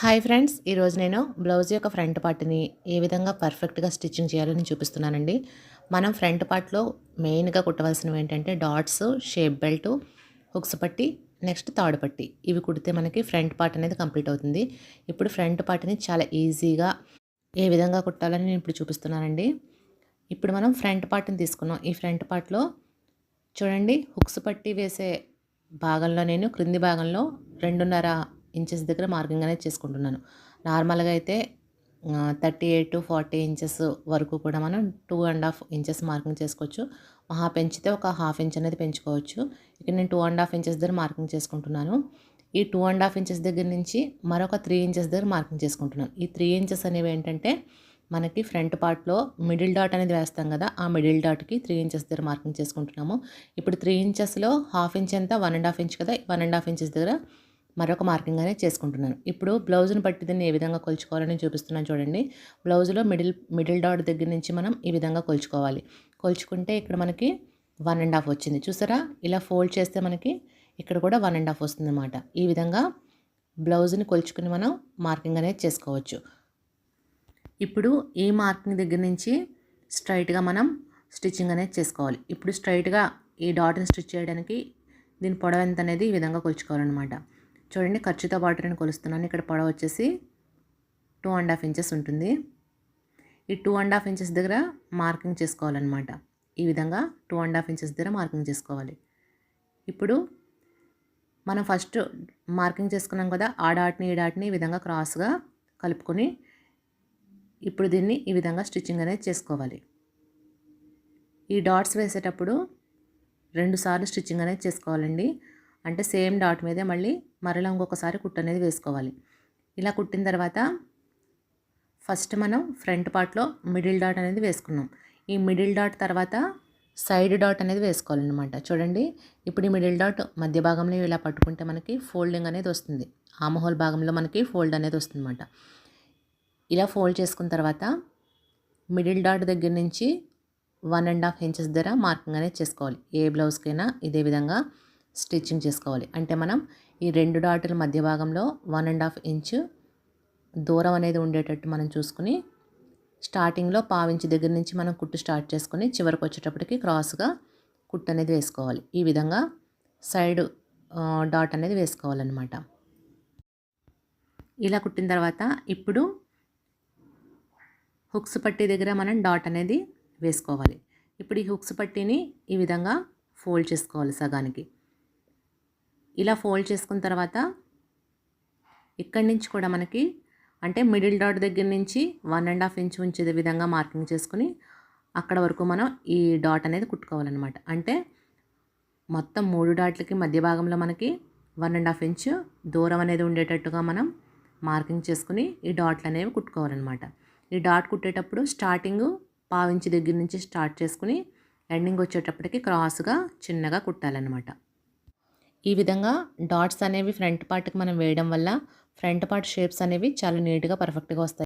Hi friends ఈరోజు నేను blouse యొక్క ఫ్రంట్ పార్ట్ని ఏ విధంగా పర్ఫెక్ట్గా స్టిచ్చింగ్ చేయాలని చూపిస్తున్నానండి. మనం ఫ్రంట్ పార్ట్లో మెయిన్గా కుట్టవలసినవి ఏంటంటే డాట్స్ షేప్ బెల్ట్ హుక్స్ పట్టి నెక్స్ట్ తాడు పట్టి. ఇవి కుడితే మనకి ఫ్రంట్ పార్ట్ అనేది కంప్లీట్ అవుతుంది. ఇప్పుడు ఫ్రంట్ పార్ట్ని చాలా ఈజీగా ఏ విధంగా కుట్టాలని నేను ఇప్పుడు చూపిస్తున్నానండి. ఇప్పుడు మనం ఫ్రంట్ పార్ట్ని తీసుకున్నాం. ఈ ఫ్రంట్ పార్ట్లో చూడండి హుక్స్ పట్టి వేసే భాగంలో నేను క్రింది భాగంలో రెండున్నర ఇంచెస్ దగ్గర మార్కింగ్ అనేది చేసుకుంటున్నాను. నార్మల్గా అయితే thirty eight to forty inches వరకు కూడా మనం two and half inches marking చేసుకోవచ్చు. మహా పెంచితే ఒక హాఫ్ ఇంచ్ అనేది పెంచుకోవచ్చు. ఇక్కడ నేను టూ అండ్ హాఫ్ ఇంచెస్ దగ్గర మార్కింగ్ చేసుకుంటున్నాను. ఈ టూ అండ్ హాఫ్ ఇంచెస్ దగ్గర నుంచి మరొక త్రీ ఇంచెస్ దగ్గర మార్కింగ్ చేసుకుంటున్నాను. ఈ త్రీ ఇంచెస్ అనేవి ఏంటంటే మనకి ఫ్రంట్ పార్ట్లో మిడిల్ డాట్ అనేది వేస్తాం కదా ఆ మిడిల్ డాట్కి త్రీ ఇంచెస్ దగ్గర మార్కింగ్ చేసుకుంటున్నాము. ఇప్పుడు త్రీ ఇంచెస్లో హాఫ్ ఇంచ్ ఎంత? వన్ అండ్ హాఫ్ ఇంచ్ కదా వన్ అండ్ హాఫ్ ఇంచెస్ దగ్గర మరొక మార్కింగ్ అనేది చేసుకుంటున్నాను. ఇప్పుడు బ్లౌజ్ని బట్టి దీన్ని ఏ విధంగా కొలుచుకోవాలని చూపిస్తున్నాను చూడండి. బ్లౌజ్లో మిడిల్ మిడిల్ డాట్ దగ్గర నుంచి మనం ఈ విధంగా కొలుచుకోవాలి. కొలుచుకుంటే ఇక్కడ మనకి వన్ అండ్ హాఫ్ వచ్చింది. చూసారా? ఇలా ఫోల్డ్ చేస్తే మనకి ఇక్కడ కూడా వన్ అండ్ హాఫ్ వస్తుంది అనమాట ఈ విధంగా బ్లౌజ్ని కొలుచుకుని మనం మార్కింగ్ అనేది చేసుకోవచ్చు. ఇప్పుడు ఈ మార్కింగ్ దగ్గర నుంచి స్ట్రైట్గా మనం స్టిచ్చింగ్ అనేది చేసుకోవాలి. ఇప్పుడు స్ట్రైట్గా ఈ డాట్ని స్టిచ్ చేయడానికి దీని పొడవు ఎంత అనేది ఈ విధంగా కొలుచుకోవాలన్నమాట. చూడండి ఖర్చుతో పాటు నేను కొలుస్తున్నాను. ఇక్కడ పొడవు వచ్చేసి టూ అండ్ హాఫ్ ఇంచెస్ ఉంటుంది. ఈ టూ అండ్ హాఫ్ ఇంచెస్ దగ్గర మార్కింగ్ చేసుకోవాలన్నమాట. ఈ విధంగా టూ అండ్ హాఫ్ ఇంచెస్ దగ్గర మార్కింగ్ చేసుకోవాలి. ఇప్పుడు మనం ఫస్ట్ మార్కింగ్ చేసుకున్నాం కదా ఆ డాట్ని ఈ డాట్ని ఈ విధంగా క్రాస్గా కలుపుకొని ఇప్పుడు దీన్ని ఈ విధంగా స్టిచ్చింగ్ అనేది చేసుకోవాలి. ఈ డాట్స్ వేసేటప్పుడు రెండుసార్లు స్టిచ్చింగ్ అనేది చేసుకోవాలండి. అంటే సేమ్ డాట్ మీదే మళ్ళీ మరలా ఇంకొకసారి కుట్టు అనేది వేసుకోవాలి. ఇలా కుట్టిన తర్వాత ఫస్ట్ మనం ఫ్రంట్ పార్ట్లో మిడిల్ డాట్ అనేది వేసుకున్నాం. ఈ మిడిల్ డాట్ తర్వాత సైడ్ డాట్ అనేది వేసుకోవాలన్నమాట. చూడండి ఇప్పుడు ఈ మిడిల్ డాట్ మధ్య భాగంలో ఇలా పట్టుకుంటే మనకి ఫోల్డింగ్ అనేది వస్తుంది. ఆమహోల్ భాగంలో మనకి ఫోల్డ్ అనేది వస్తుందన్నమాట. ఇలా ఫోల్డ్ చేసుకున్న తర్వాత మిడిల్ డాట్ దగ్గర నుంచి వన్ అండ్ హాఫ్ ఇంచెస్ దగ్గర మార్కింగ్ అనేది చేసుకోవాలి. ఏ బ్లౌజ్కైనా ఇదే విధంగా స్టిచ్చింగ్ చేసుకోవాలి. అంటే మనం ఈ రెండు డాటుల మధ్య భాగంలో వన్ అండ్ హాఫ్ ఇంచ్ దూరం అనేది ఉండేటట్టు మనం చూసుకుని స్టార్టింగ్లో పావించి దగ్గర నుంచి మనం కుట్టు స్టార్ట్ చేసుకుని చివరికి వచ్చేటప్పటికి క్రాస్గా కుట్టు అనేది వేసుకోవాలి. ఈ విధంగా సైడ్ డాట్ అనేది వేసుకోవాలన్నమాట. ఇలా కుట్టిన తర్వాత ఇప్పుడు హుక్స్ పట్టీ దగ్గర మనం డాట్ అనేది వేసుకోవాలి. ఇప్పుడు ఈ హుక్స్ పట్టీని ఈ విధంగా ఫోల్డ్ చేసుకోవాలి సగానికి. ఇలా ఫోల్డ్ చేసుకున్న తర్వాత ఇక్కడి నుంచి కూడా మనకి అంటే మిడిల్ డాట్ దగ్గర నుంచి వన్ అండ్ హాఫ్ ఇంచ్ ఉంచే విధంగా మార్కింగ్ చేసుకుని అక్కడ వరకు మనం ఈ డాట్ అనేది కుట్టుకోవాలన్నమాట. అంటే మొత్తం మూడు డాట్లకి మధ్య భాగంలో మనకి వన్ అండ్ హాఫ్ ఇంచ్ దూరం అనేది ఉండేటట్టుగా మనం మార్కింగ్ చేసుకుని ఈ డాట్లు అనేవి కుట్టుకోవాలన్నమాట. ఈ డాట్ కుట్టేటప్పుడు స్టార్టింగ్ పావించి దగ్గర నుంచి స్టార్ట్ చేసుకుని ఎండింగ్ వచ్చేటప్పటికి క్రాస్గా చిన్నగా కుట్టాలన్నమాట. ఈ విధంగా డాట్స్ అనేవి ఫ్రంట్ పార్ట్కి మనం వేయడం వల్ల ఫ్రంట్ పార్ట్ షేప్స్ అనేవి చాలా నీట్గా పర్ఫెక్ట్గా వస్తాయి.